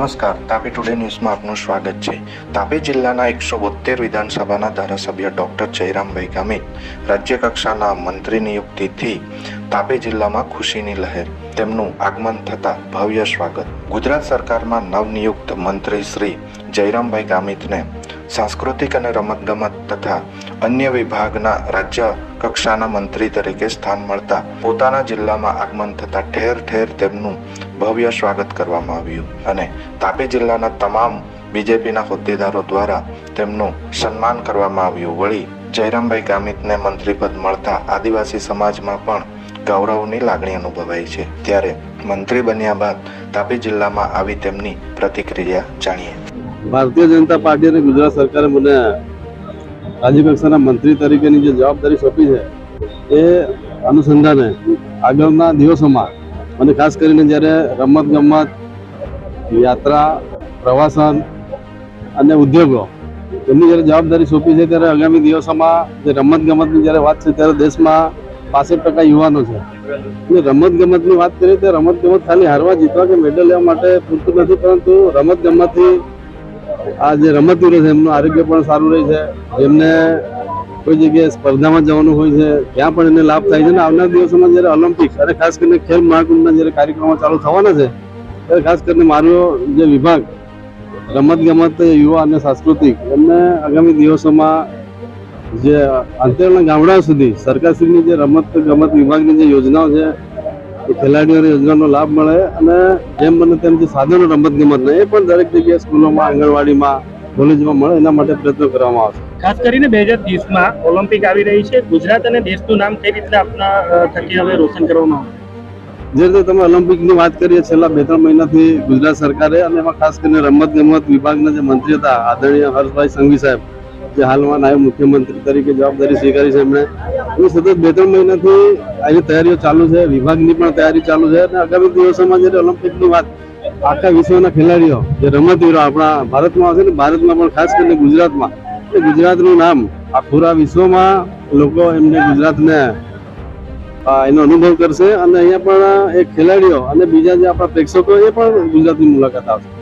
નમસ્કાર. તાપી ટુડે ન્યૂઝમાં આપનું સ્વાગત છે. તાપી જિલ્લાના એકસો બોતેર વિધાનસભાના ધારાસભ્ય ડોક્ટર જયરામભાઈ ગામિત રાજ્ય કક્ષાના મંત્રી નિયુક્તિથી તાપી જિલ્લામાં ખુશીની લહેર. તેમનું આગમન થતા ભવ્ય સ્વાગત. ગુજરાત સરકારમાં નવનિયુક્ત મંત્રી શ્રી જયરામભાઈ ગામિતને સાંસ્કૃતિક અને રમતગમત તથા અન્ય વિભાગના રાજ્ય કક્ષાના મંત્રી તરીકે સ્થાન મળતા પોતાના જિલ્લામાં આગમન થતાં ઠેર ઠેર તેમનું ભવ્ય સ્વાગત કરવામાં આવ્યું અને તાપી જિલ્લાના તમામ બીજેપીના હોદ્દેદારો દ્વારા તેમનું સન્માન કરવામાં આવ્યું. વળી જયરામભાઈ ગામિતને મંત્રીપદ મળતા આદિવાસી સમાજમાં પણ ગૌરવની લાગણી અનુભવાઈ છે. ત્યારે મંત્રી બન્યા બાદ તાપી જિલ્લામાં આવી તેમની પ્રતિક્રિયા જાણીએ. ભારતીય જનતા પાર્ટી અને ગુજરાત સરકારે મને રાજ્ય કક્ષાના મંત્રી તરીકેની જે જવાબદારી સોંપી છે, એ અનુસંધાને આગળના દિવસોમાં મને ખાસ કરીને જ્યારે રમત ગમત, યાત્રા, પ્રવાસન અને ઉદ્યોગો, એમની જ્યારે જવાબદારી સોંપી છે ત્યારે આગામી દિવસોમાં જે રમત ગમતની જ્યારે વાત છે ત્યારે દેશમાં પાસઠ ટકા યુવાનો છે. અને રમત ગમતની વાત કરીએ તો રમત ગમત ખાલી હારવા, જીતવા કે મેડલ લેવા માટે પૂરતું નથી, પરંતુ રમત ગમતથી આ જે રમતવીરો છે એમનું આરોગ્ય પણ સારું રહે છે. જેમને કોઈ જગ્યાએ સ્પર્ધામાં જવાનું હોય છે, ત્યાં પણ એને લાભ થાય છે. અને આવનાર દિવસોમાં જ્યારે ઓલિમ્પિક અને ખાસ કરીને ખેલ મહાકુંભના જ્યારે કાર્યક્રમો ચાલુ થવાના છે, ત્યારે ખાસ કરીને મારો જે વિભાગ રમત ગમત યુવા અને સાંસ્કૃતિક, એમને આગામી દિવસોમાં જે અંતરના ગામડાઓ સુધી સરકારશ્રીની જે રમત ગમત વિભાગની જે યોજનાઓ છે, એ ખેલાડીઓને યોજનાનો લાભ મળે અને જેમ બને તેમ જે સાધનો રમત ગમતના એ પણ દરેક જગ્યાએ સ્કૂલોમાં, આંગણવાડીમાં, કોલેજમાં મળે, એના માટે પ્રયત્નો કરવામાં આવશે. ખાસ કરીને બે હજાર ત્રીસમાં ઓલિમ્પિક આવી રહી છે. ગુજરાત અને દેશનું નામ કઈ રીતે આપના થકી હવે રોશન કરવામાં આવશે જે રીતે તમે ઓલિમ્પિકની વાત કરીએ, છેલ્લા બે ત્રણ મહિનાથી ગુજરાત સરકારે અને એમાં ખાસ કરીને રમત ગમત વિભાગના જે મંત્રી હતા, આદરણીય હર્ષભાઈ સંઘવી સાહેબ, જે હાલમાં નાયબ મુખ્યમંત્રી તરીકે જવાબદારી સ્વીકારી છે એમણે એ સતત બે ત્રણ મહિનાથી આની તૈયારીઓ ચાલુ છે, વિભાગની પણ તૈયારી ચાલુ છે અને આગામી દિવસોમાં જ્યારે ઓલિમ્પિકની વાત, આખા વિશ્વના ખેલાડીઓ, જે રમતવીરો આપણા ભારતમાં આવશે ને ભારતમાં પણ ખાસ કરીને ગુજરાતમાં ગુજરાતનું નામ પૂરા વિશ્વમાં લોકો એમને ગુજરાતને એનો અનુભવ કરશે. અને અહીંયા પણ એક ખેલાડીઓ અને બીજા જે આપણા પ્રેક્ષકો એ પણ ગુજરાતની મુલાકાત આવશે.